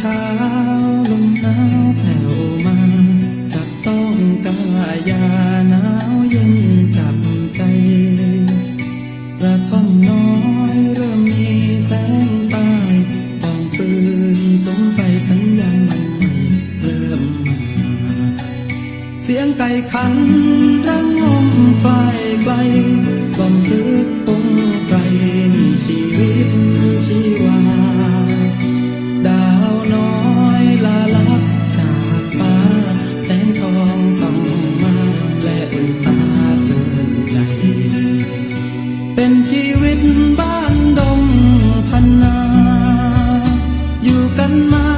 ช้าลมหนาวแผ่วมาจะต้องกายาหนาวเย็นจับใจกระท่อมน้อยเริ่มมีแสงใต้ต้องฟืนสมไฟสัญญาณมันใหม่เริ่มมา เสียงไก่ขัน เป็นชีวิตบ้านดงพันนา อยู่กันมา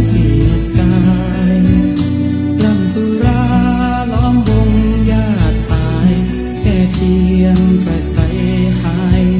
เำซุ拉ล้อมวงญาติสาย แค่เพียงกระใสหาย